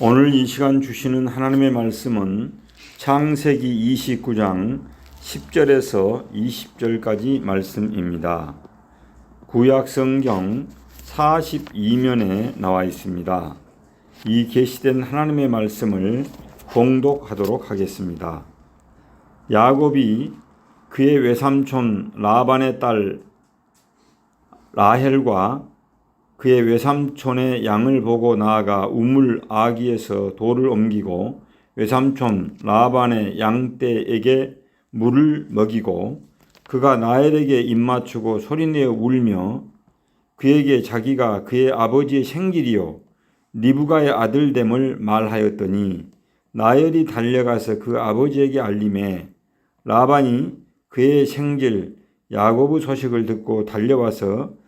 오늘 이 시간 주시는 하나님의 말씀은 창세기 29장 10절에서 20절까지 말씀입니다. 구약 성경 42면에 나와 있습니다. 이 계시된 하나님의 말씀을 봉독하도록 하겠습니다. 야곱이 그의 외삼촌 라반의 딸 라헬과 그의 외삼촌의 양을 보고 나아가 우물 아기에서 돌을 옮기고 외삼촌 라반의 양떼에게 물을 먹이고 그가 나엘에게 입맞추고 소리내어 울며 그에게 자기가 그의 아버지의 생길이요 리브가의 아들됨을 말하였더니 나엘이 달려가서 그 아버지에게 알림해 라반이 그의 생질 야곱의 소식을 듣고 달려와서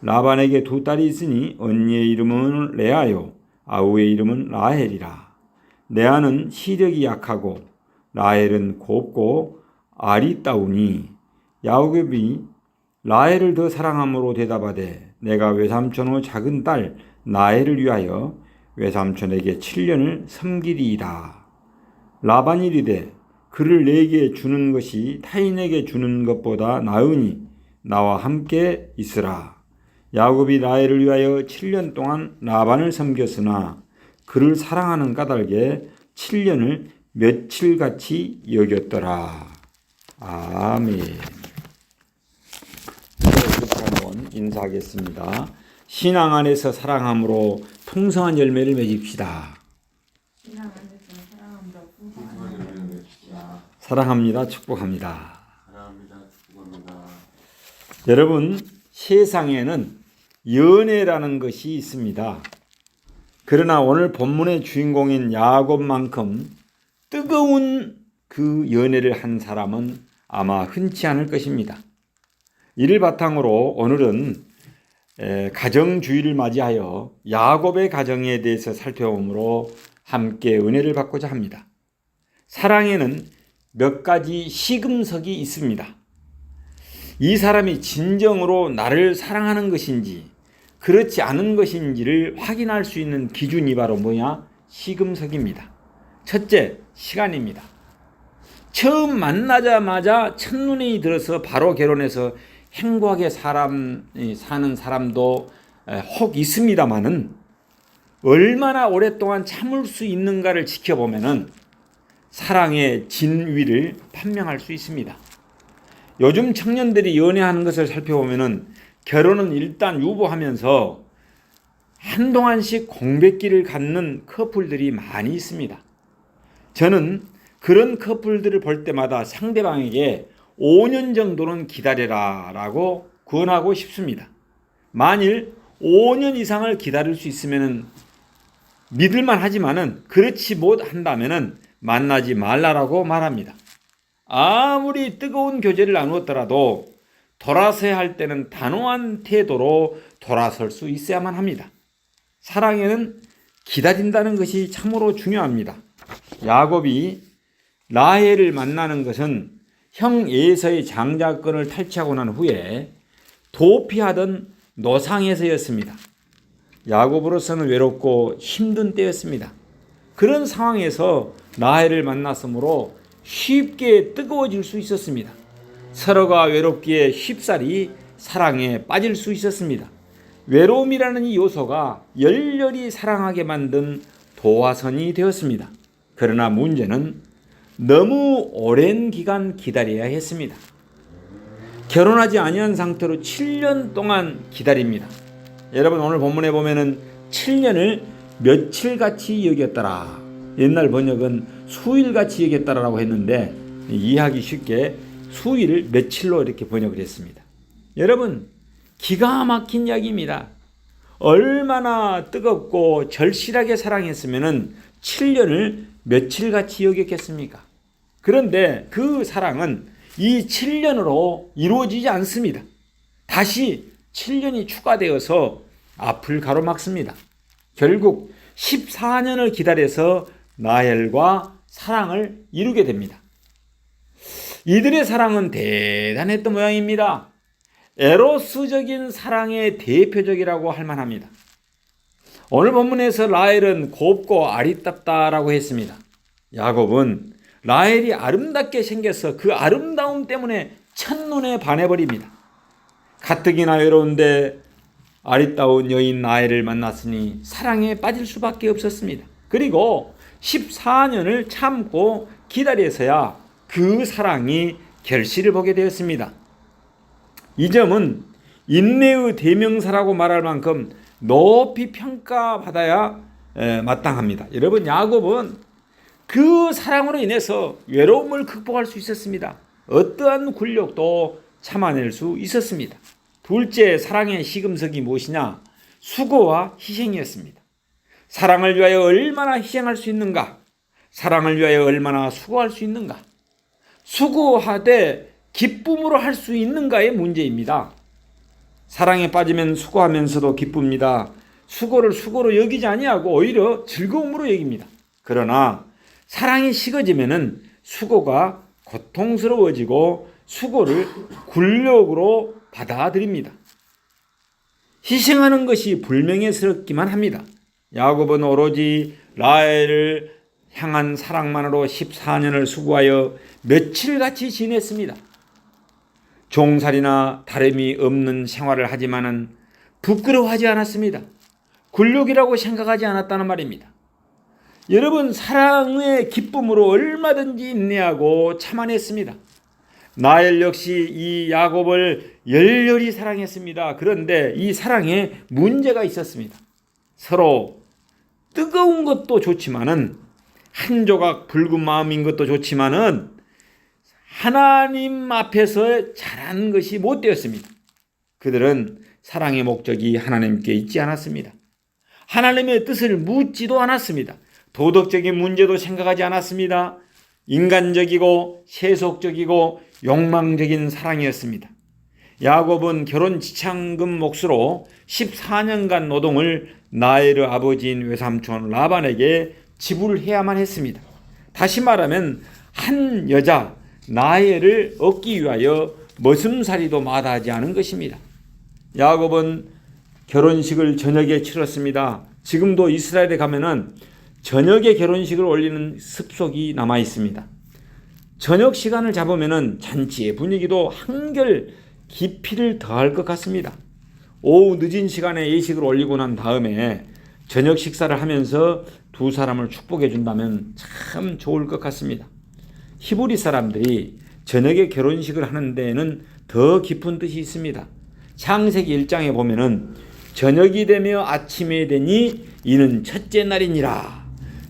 라반에게 두 딸이 있으니 언니의 이름은 레아요 아우의 이름은 라헬이라 레아는 시력이 약하고 라헬은 곱고 아리따우니 야곱이 라헬을 더 사랑함으로 대답하되 내가 외삼촌의 작은 딸 라헬을 위하여 외삼촌에게 7년을 섬기리이다. 라반이 이르되 그를 내게 주는 것이 타인에게 주는 것보다 나으니 나와 함께 있으라. 야곱이 라헬을 위하여 7년 동안 라반을 섬겼으나 그를 사랑하는 까닭에 7년을 며칠같이 여겼더라. 아멘. 이렇게 한번 인사하겠습니다. 신앙 안에서 사랑함으로 풍성한 열매를 맺읍시다. 신앙 안에서 사랑함과 풍성한 열매를 맺읍시다. 사랑합니다. 축복합니다. 사랑합니다. 축복합니다. 여러분, 세상에는 연애라는 것이 있습니다. 그러나 오늘 본문의 주인공인 야곱만큼 뜨거운 그 연애를 한 사람은 아마 흔치 않을 것입니다. 이를 바탕으로 오늘은 에, 가정주의를 맞이하여 야곱의 가정에 대해서 살펴보므로 함께 은혜를 받고자 합니다. 사랑에는 몇 가지 시금석이 있습니다. 이 사람이 진정으로 나를 사랑하는 것인지 그렇지 않은 것인지를 확인할 수 있는 기준이 바로 뭐냐? 시금석입니다. 첫째, 시간입니다. 처음 만나자마자 첫눈에 들어서 바로 결혼해서 행복하게 사람 사는 사람도 혹 있습니다만은 얼마나 오랫동안 참을 수 있는가를 지켜보면은 사랑의 진위를 판명할 수 있습니다. 요즘 청년들이 연애하는 것을 살펴보면은 결혼은 일단 유보하면서 한동안씩 공백기를 갖는 커플들이 많이 있습니다. 저는 그런 커플들을 볼 때마다 상대방에게 5년 정도는 기다려라 라고 권하고 싶습니다. 만일 5년 이상을 기다릴 수 있으면 믿을만 하지만은 그렇지 못한다면은 만나지 말라라고 말합니다. 아무리 뜨거운 교제를 나누었더라도 돌아서야 할 때는 단호한 태도로 돌아설 수 있어야만 합니다. 사랑에는 기다린다는 것이 참으로 중요합니다. 야곱이 라헬을 만나는 것은 형 에서의 장자권을 탈취하고 난 후에 도피하던 노상에서였습니다. 야곱으로서는 외롭고 힘든 때였습니다. 그런 상황에서 라헬을 만났으므로 쉽게 뜨거워질 수 있었습니다. 서로가 외롭기에 쉽사리 사랑에 빠질 수 있었습니다. 외로움이라는 이 요소가 열렬히 사랑하게 만든 도화선이 되었습니다. 그러나 문제는 너무 오랜 기간 기다려야 했습니다. 결혼하지 아니한 상태로 7년 동안 기다립니다. 여러분 오늘 본문에 보면은 7년을 며칠같이 여겼더라. 옛날 번역은 수일같이 여겼다라고 했는데 이해하기 쉽게 수일을 며칠로 이렇게 번역을 했습니다. 여러분 기가 막힌 이야기입니다. 얼마나 뜨겁고 절실하게 사랑했으면은 7년을 며칠같이 여겼겠습니까? 그런데 그 사랑은 이 7년으로 이루어지지 않습니다. 다시 7년이 추가되어서 앞을 가로막습니다. 결국 14년을 기다려서 나엘과 사랑을 이루게 됩니다. 이들의 사랑은 대단했던 모양입니다. 에로스적인 사랑의 대표적이라고 할 만합니다. 오늘 본문에서 라헬은 곱고 아리답다라고 했습니다. 야곱은 라헬이 아름답게 생겨서 그 아름다움 때문에 첫눈에 반해버립니다. 가뜩이나 외로운데 아리따운 여인 나엘을 만났으니 사랑에 빠질 수밖에 없었습니다. 그리고 14년을 참고 기다려서야 그 사랑이 결실을 보게 되었습니다. 이 점은 인내의 대명사라고 말할 만큼 높이 평가받아야 에, 마땅합니다. 여러분 야곱은 그 사랑으로 인해서 외로움을 극복할 수 있었습니다. 어떠한 굴욕도 참아낼 수 있었습니다. 둘째 사랑의 시금석이 무엇이냐? 수고와 희생이었습니다. 사랑을 위하여 얼마나 희생할 수 있는가? 사랑을 위하여 얼마나 수고할 수 있는가? 수고하되 기쁨으로 할 수 있는가의 문제입니다. 사랑에 빠지면 수고하면서도 기쁩니다. 수고를 수고로 여기지 아니하고 오히려 즐거움으로 여깁니다. 그러나 사랑이 식어지면은 수고가 고통스러워지고 수고를 굴욕으로 받아들입니다. 희생하는 것이 불명예스럽기만 합니다. 야곱은 오로지 라헬을 향한 사랑만으로 14년을 수고하여 며칠같이 지냈습니다. 종살이나 다름이 없는 생활을 하지만은 부끄러워하지 않았습니다. 굴욕이라고 생각하지 않았다는 말입니다. 여러분 사랑의 기쁨으로 얼마든지 인내하고 참아냈습니다. 나엘 역시 이 야곱을 열렬히 사랑했습니다. 그런데 이 사랑에 문제가 있었습니다. 서로 뜨거운 것도 좋지만은 한 조각 붉은 마음인 것도 좋지만은 하나님 앞에서 잘한 것이 못 되었습니다. 그들은 사랑의 목적이 하나님께 있지 않았습니다. 하나님의 뜻을 묻지도 않았습니다. 도덕적인 문제도 생각하지 않았습니다. 인간적이고 세속적이고 욕망적인 사랑이었습니다. 야곱은 결혼 지참금 몫으로 14년간 노동을 나엘의 아버지인 외삼촌 라반에게 지불해야만 했습니다. 다시 말하면 한 여자 나엘을 얻기 위하여 머슴살이도 마다하지 않은 것입니다. 야곱은 결혼식을 저녁에 치렀습니다. 지금도 이스라엘에 가면은 저녁에 결혼식을 올리는 습속이 남아 있습니다. 저녁 시간을 잡으면은 잔치의 분위기도 한결 깊이를 더할 것 같습니다. 오후 늦은 시간에 예식을 올리고 난 다음에 저녁 식사를 하면서 두 사람을 축복해 준다면 참 좋을 것 같습니다. 히브리 사람들이 저녁에 결혼식을 하는 데에는 더 깊은 뜻이 있습니다. 창세기 1장에 보면은 저녁이 되며 아침이 되니 이는 첫째 날이니라.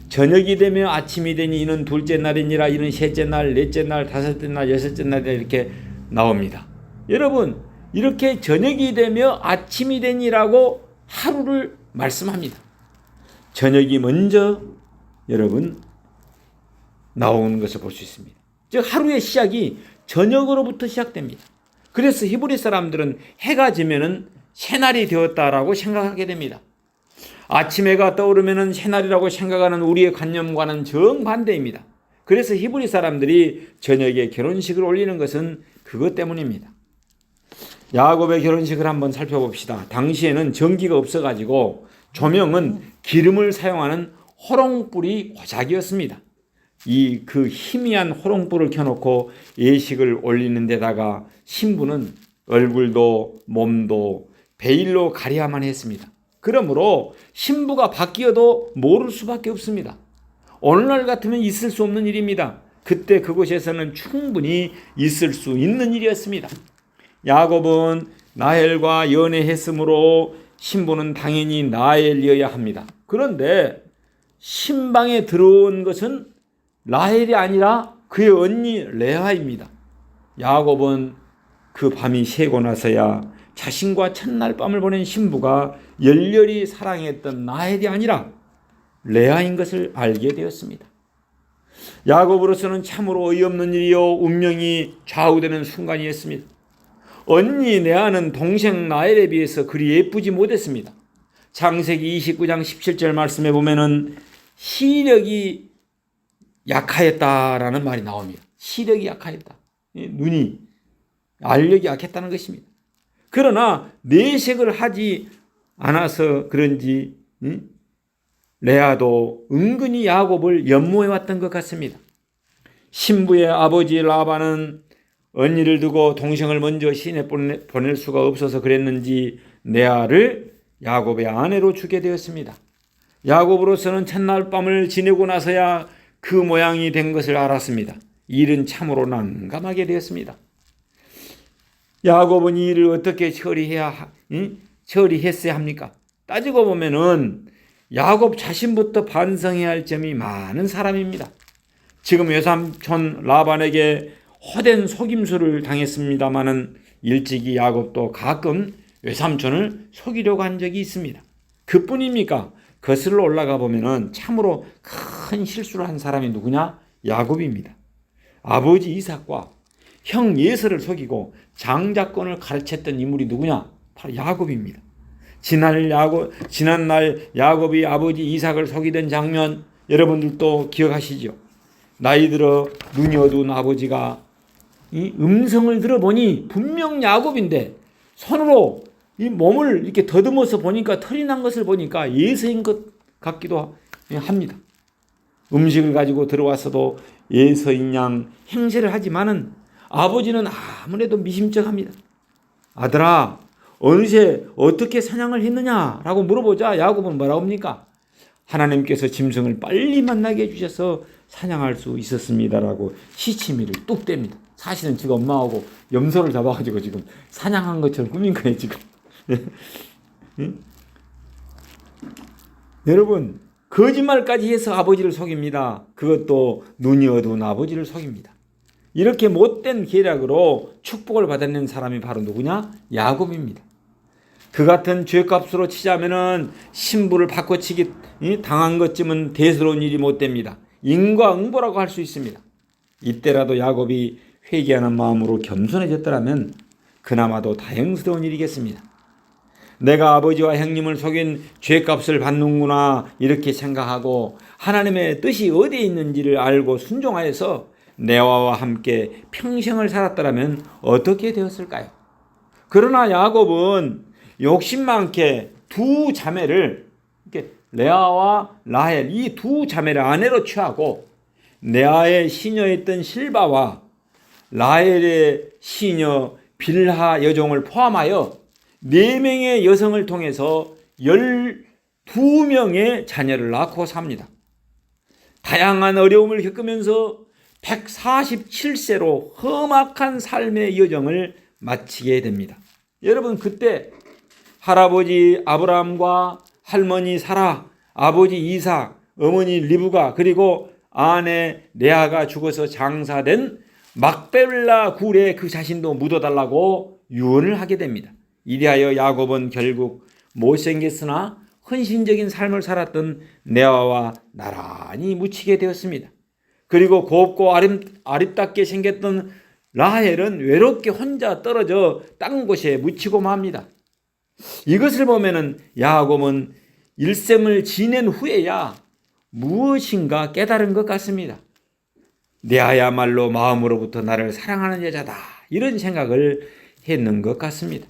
저녁이 되며 아침이 되니 이는 둘째 날이니라. 이는 셋째 날, 넷째 날, 다섯째 날, 여섯째 날이라 이렇게 나옵니다. 여러분, 이렇게 저녁이 되며 아침이 되니라고 하루를 말씀합니다. 저녁이 먼저 여러분 나오는 것을 볼 수 있습니다. 즉 하루의 시작이 저녁으로부터 시작됩니다. 그래서 히브리 사람들은 해가 지면은 새날이 되었다라고 생각하게 됩니다. 아침 해가 떠오르면은 새날이라고 생각하는 우리의 관념과는 정반대입니다. 그래서 히브리 사람들이 저녁에 결혼식을 올리는 것은 그것 때문입니다. 야곱의 결혼식을 한번 살펴봅시다. 당시에는 전기가 없어가지고 조명은 기름을 사용하는 호롱불이 고작이었습니다. 이 그 희미한 호롱불을 켜놓고 예식을 올리는 데다가 신부는 얼굴도 몸도 베일로 가려야만 했습니다. 그러므로 신부가 바뀌어도 모를 수밖에 없습니다. 오늘날 같으면 있을 수 없는 일입니다. 그때 그곳에서는 충분히 있을 수 있는 일이었습니다. 야곱은 나헬과 연애했으므로 신부는 당연히 나엘이어야 합니다. 그런데 신방에 들어온 것은 라헬이 아니라 그의 언니 레아입니다. 야곱은 그 밤이 새고 나서야 자신과 첫날 밤을 보낸 신부가 열렬히 사랑했던 나헬이 아니라 레아인 것을 알게 되었습니다. 야곱으로서는 참으로 어이없는 일이요 운명이 좌우되는 순간이었습니다. 언니 레아는 동생 나엘에 비해서 그리 예쁘지 못했습니다. 창세기 29장 17절 말씀에 보면은 시력이 약하였다라는 말이 나옵니다. 시력이 약하였다. 이 눈이 알력이 약했다는 것입니다. 그러나 내색을 하지 않아서 그런지 응? 레아도 은근히 야곱을 연모해 왔던 것 같습니다. 신부의 아버지 라반은 언니를 두고 동생을 먼저 시내 보낼 수가 없어서 그랬는지 레아를 야곱의 아내로 주게 되었습니다. 야곱으로서는 첫날 밤을 지내고 나서야 그 모양이 된 것을 알았습니다. 일은 참으로 난감하게 되었습니다. 야곱은 이 일을 어떻게 처리해야 하- 응? 처리했어야 합니까? 따지고 보면은 야곱 자신부터 반성해야 할 점이 많은 사람입니다. 지금 외삼촌 라반에게 호된 속임수를 당했습니다마는 일찍이 야곱도 가끔 외삼촌을 속이려고 한 적이 있습니다. 그뿐입니까? 거슬러 올라가 보면은 참으로 큰 실수를 한 사람이 누구냐? 야곱입니다. 아버지 이삭과 형 예서를 속이고 장자권을 가르쳤던 인물이 누구냐? 바로 야곱입니다. 지난 야곱 지난 날 야곱이 아버지 이삭을 속이던 장면 여러분들도 기억하시죠? 나이 들어 눈이 어두운 아버지가 이 음성을 들어보니 분명 야곱인데 손으로 이 몸을 이렇게 더듬어서 보니까 털이 난 것을 보니까 예서인 것 같기도 합니다. 음식을 가지고 들어왔어도 예서인 양 행세를 하지만은 아버지는 아무래도 미심쩍합니다. 아들아, 어느새 어떻게 사냥을 했느냐라고 물어보자 야곱은 뭐라고 합니까? 하나님께서 짐승을 빨리 만나게 해주셔서 사냥할 수 있었습니다라고 시치미를 뚝 뗍니다. 사실은 지금 엄마하고 염소를 잡아가지고 지금 사냥한 것처럼 꾸민 거예요 지금. 응? 여러분 거짓말까지 해서 아버지를 속입니다. 그것도 눈이 어두운 아버지를 속입니다. 이렇게 못된 계략으로 축복을 받아낸 사람이 바로 누구냐? 야곱입니다. 그 같은 죄값으로 치자면은 신부를 바꿔치기 당한 것쯤은 대수로운 일이 못 됩니다. 인과응보라고 할 수 있습니다. 이때라도 야곱이 회개하는 마음으로 겸손해졌더라면 그나마도 다행스러운 일이겠습니다. 내가 아버지와 형님을 속인 죄값을 받는구나 이렇게 생각하고 하나님의 뜻이 어디에 있는지를 알고 순종하여서 내와와 함께 평생을 살았더라면 어떻게 되었을까요? 그러나 야곱은 욕심 많게 두 자매를 이렇게 레아와 라헬 이 두 자매를 아내로 취하고 레아의 시녀였던 실바와 라헬의 시녀 빌하 여종을 포함하여 네 명의 여성을 통해서 열두 명의 자녀를 낳고 삽니다. 다양한 어려움을 겪으면서 147세로 험악한 삶의 여정을 마치게 됩니다. 여러분 그때 할아버지 아브라함과 할머니 사라, 아버지 이삭, 어머니 리브가 그리고 아내 레아가 죽어서 장사된 막벨라 굴에 그 자신도 묻어달라고 유언을 하게 됩니다. 이리하여 야곱은 결국 못생겼으나 헌신적인 삶을 살았던 레아와 나란히 묻히게 되었습니다. 그리고 곱고 아름, 아름답게 생겼던 라헬은 외롭게 혼자 떨어져 딴 곳에 묻히고 맙니다. 이것을 보면은 야곱은 일생을 지낸 후에야 무엇인가 깨달은 것 같습니다. 내야말로 마음으로부터 나를 사랑하는 여자다. 이런 생각을 했는 것 같습니다.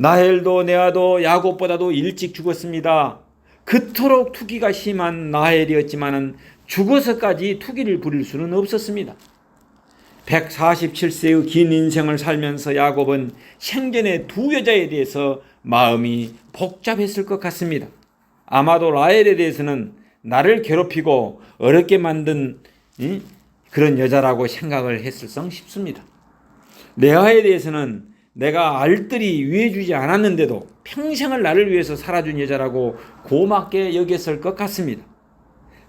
나헬도 네아도 야곱보다도 일찍 죽었습니다. 그토록 투기가 심한 나헬이었지만은 죽어서까지 투기를 부릴 수는 없었습니다. 147세의 긴 인생을 살면서 야곱은 생전에 두 여자에 대해서 마음이 복잡했을 것 같습니다. 아마도 라헬에 대해서는 나를 괴롭히고 어렵게 만든 이? 그런 여자라고 생각을 했을 성 싶습니다. 레아에 대해서는 내가 알뜰히 위해주지 않았는데도 평생을 나를 위해서 살아준 여자라고 고맙게 여겼을 것 같습니다.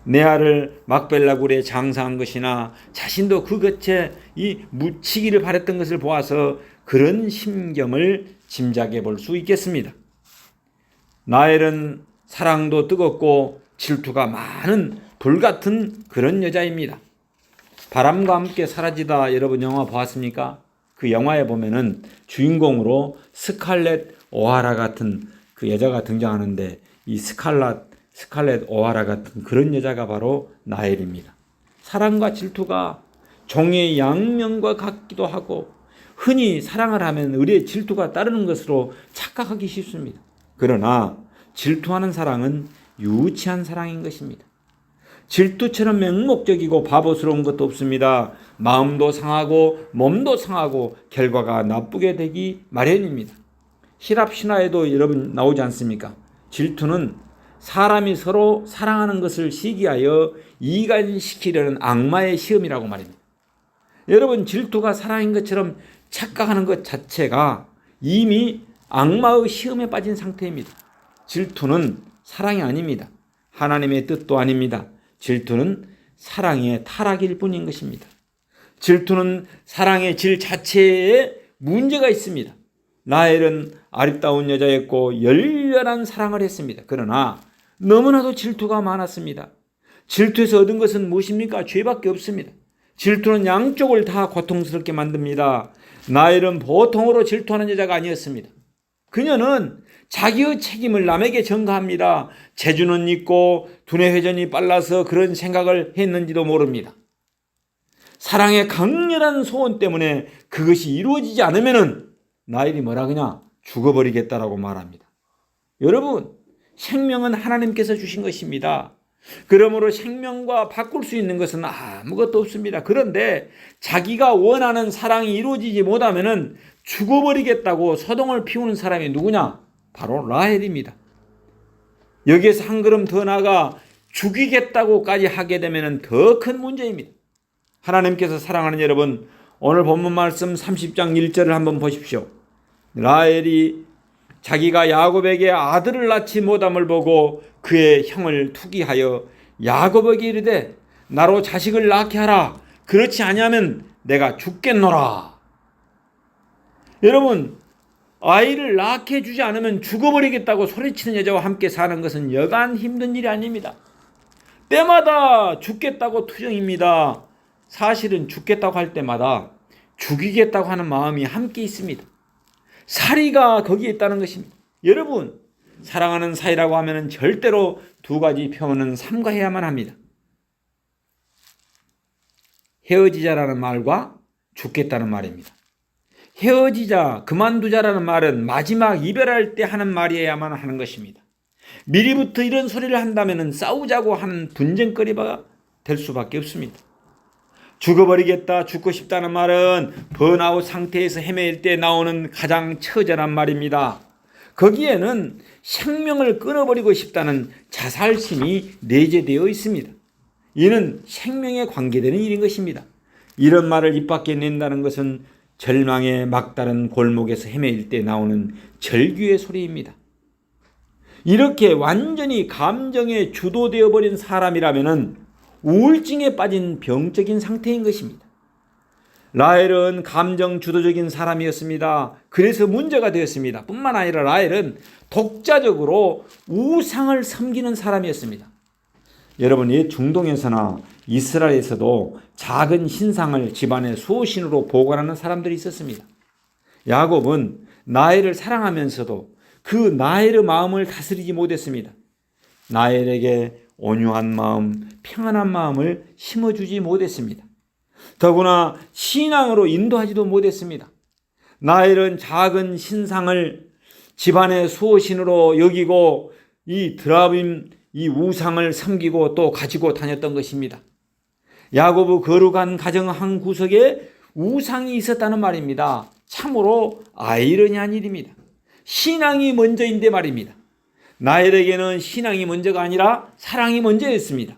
네아를 막벨라굴에 장사한 것이나 자신도 그 겉에 이 묻히기를 바랬던 것을 보아서 그런 심경을 짐작해 볼 수 있겠습니다. 나엘은 사랑도 뜨겁고 질투가 많은 불같은 그런 여자입니다. 바람과 함께 사라지다 여러분 영화 보았습니까? 그 영화에 보면은 주인공으로 스칼렛 오하라 같은 그 여자가 등장하는데 이 스칼렛 스칼렛 오하라 같은 그런 여자가 바로 나엘입니다. 사랑과 질투가 종의 양면과 같기도 하고 흔히 사랑을 하면 의리의 질투가 따르는 것으로 착각하기 쉽습니다. 그러나 질투하는 사랑은 유치한 사랑인 것입니다. 질투처럼 맹목적이고 바보스러운 것도 없습니다. 마음도 상하고 몸도 상하고 결과가 나쁘게 되기 마련입니다. 히랍 신화에도 여러분 나오지 않습니까? 질투는 사람이 서로 사랑하는 것을 시기하여 이간시키려는 악마의 시험이라고 말입니다. 여러분 질투가 사랑인 것처럼 착각하는 것 자체가 이미 악마의 시험에 빠진 상태입니다. 질투는 사랑이 아닙니다. 하나님의 뜻도 아닙니다. 질투는 사랑의 타락일 뿐인 것입니다. 질투는 사랑의 질 자체에 문제가 있습니다. 라헬은 아름다운 여자였고 열렬한 사랑을 했습니다. 그러나 너무나도 질투가 많았습니다. 질투에서 얻은 것은 무엇입니까? 죄밖에 없습니다. 질투는 양쪽을 다 고통스럽게 만듭니다. 나엘은 보통으로 질투하는 여자가 아니었습니다. 그녀는 자기의 책임을 남에게 전가합니다. 재주는 있고 두뇌 회전이 빨라서 그런 생각을 했는지도 모릅니다. 사랑의 강렬한 소원 때문에 그것이 이루어지지 않으면은 나일이 뭐라 그냐 죽어버리겠다라고 말합니다. 여러분 생명은 하나님께서 주신 것입니다. 그러므로 생명과 바꿀 수 있는 것은 아무것도 없습니다. 그런데 자기가 원하는 사랑이 이루어지지 못하면은 죽어버리겠다고 소동을 피우는 사람이 누구냐? 바로 라헬입니다. 여기에서 한 걸음 더 나가 죽이겠다고까지 하게 되면 더 큰 문제입니다. 하나님께서 사랑하는 여러분, 오늘 본문 말씀 30장 1절을 한번 보십시오. 라헬이 자기가 야곱에게 아들을 낳지 못함을 보고 그의 형을 투기하여 야곱에게 이르되 나로 자식을 낳게 하라. 그렇지 아니하면 내가 죽겠노라. 여러분, 아이를 낳게 주지 않으면 죽어버리겠다고 소리치는 여자와 함께 사는 것은 여간 힘든 일이 아닙니다. 때마다 죽겠다고 투정입니다. 사실은 죽겠다고 할 때마다 죽이겠다고 하는 마음이 함께 있습니다. 사리가 거기에 있다는 것입니다. 여러분, 사랑하는 사이라고 하면 절대로 두 가지 표현은 삼가해야만 합니다. 헤어지자라는 말과 죽겠다는 말입니다. 헤어지자, 그만두자라는 말은 마지막 이별할 때 하는 말이어야만 하는 것입니다. 미리부터 이런 소리를 한다면 싸우자고 하는 분쟁거리가 될 수밖에 없습니다. 죽어버리겠다, 죽고 싶다는 말은 번아웃 상태에서 헤매일 때 나오는 가장 처절한 말입니다. 거기에는 생명을 끊어버리고 싶다는 자살심이 내재되어 있습니다. 이는 생명에 관계되는 일인 것입니다. 이런 말을 입 밖에 낸다는 것은 절망의 막다른 골목에서 헤매일 때 나오는 절규의 소리입니다. 이렇게 완전히 감정에 주도되어 버린 사람이라면은 우울증에 빠진 병적인 상태인 것입니다. 라헬은 감정 주도적인 사람이었습니다. 그래서 문제가 되었습니다. 뿐만 아니라 라헬은 독자적으로 우상을 섬기는 사람이었습니다. 여러분, 이 중동에서나 이스라엘에서도 작은 신상을 집안의 수호신으로 보관하는 사람들이 있었습니다. 야곱은 나엘을 사랑하면서도 그 나엘의 마음을 다스리지 못했습니다. 나엘에게 온유한 마음, 평안한 마음을 심어주지 못했습니다. 더구나 신앙으로 인도하지도 못했습니다. 나엘은 작은 신상을 집안의 수호신으로 여기고 이 드라빔 이 우상을 섬기고 또 가지고 다녔던 것입니다. 야곱의 거룩한 가정 한 구석에 우상이 있었다는 말입니다. 참으로 아이러니한 일입니다. 신앙이 먼저인데 말입니다. 나엘에게는 신앙이 먼저가 아니라 사랑이 먼저였습니다.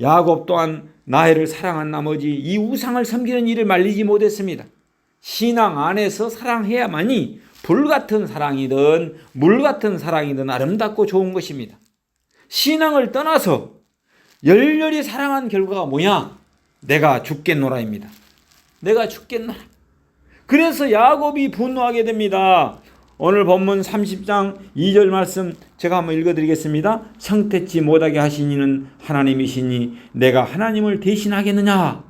야곱 또한 나엘을 사랑한 나머지 이 우상을 섬기는 일을 말리지 못했습니다. 신앙 안에서 사랑해야만이 불 같은 사랑이든 물 같은 사랑이든 아름답고 좋은 것입니다. 신앙을 떠나서 열렬히 사랑한 결과가 뭐냐? 내가 죽겠노라입니다. 내가 죽겠노라. 그래서 야곱이 분노하게 됩니다. 오늘 본문 30장 2절 말씀 제가 한번 읽어드리겠습니다. 성택지 못하게 하신 이는 하나님이시니 내가 하나님을 대신하겠느냐?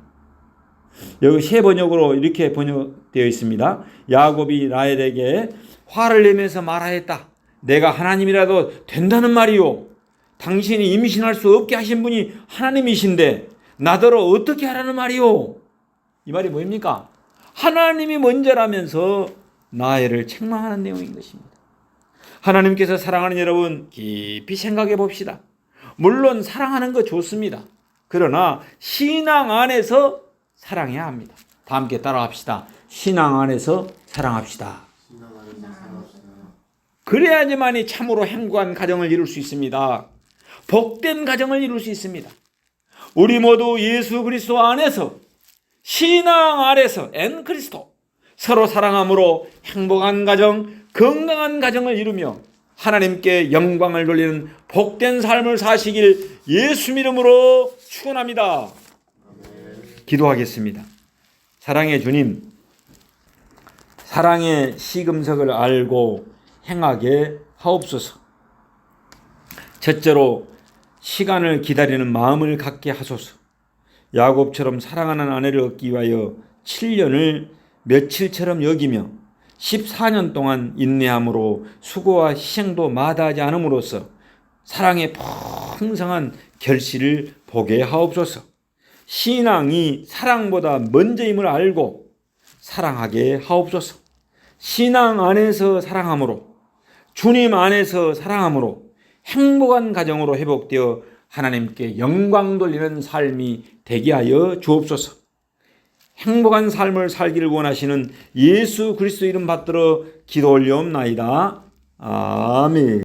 여기 세 번역으로 이렇게 번역되어 있습니다. 야곱이 라헬에게 화를 내면서 말하였다. 내가 하나님이라도 된다는 말이요. 당신이 임신할 수 없게 하신 분이 하나님이신데 나더러 어떻게 하라는 말이요? 이 말이 뭐입니까? 하나님이 먼저라면서 나애를 책망하는 내용인 것입니다. 하나님께서 사랑하는 여러분 깊이 생각해 봅시다. 물론 사랑하는 거 좋습니다. 그러나 신앙 안에서 사랑해야 합니다. 다 함께 따라합시다. 신앙 안에서 사랑합시다. 그래야지만이 참으로 행복한 가정을 이룰 수 있습니다. 복된 가정을 이룰 수 있습니다. 우리 모두 예수 그리스도 안에서 신앙 아래서 엔 그리스도 서로 사랑함으로 행복한 가정, 건강한 가정을 이루며 하나님께 영광을 돌리는 복된 삶을 사시길 예수 이름으로 축원합니다. 기도하겠습니다. 사랑의 주님, 사랑의 시금석을 알고 행하게 하옵소서. 첫째로 시간을 기다리는 마음을 갖게 하소서. 야곱처럼 사랑하는 아내를 얻기 위하여 7년을 며칠처럼 여기며 14년 동안 인내함으로 수고와 희생도 마다하지 않음으로써 사랑의 풍성한 결실을 보게 하옵소서. 신앙이 사랑보다 먼저임을 알고 사랑하게 하옵소서. 신앙 안에서 사랑함으로 주님 안에서 사랑함으로 행복한 가정으로 회복되어 하나님께 영광 돌리는 삶이 되게 하여 주옵소서. 행복한 삶을 살기를 원하시는 예수 그리스도 이름 받들어 기도 올려옵나이다. 아멘.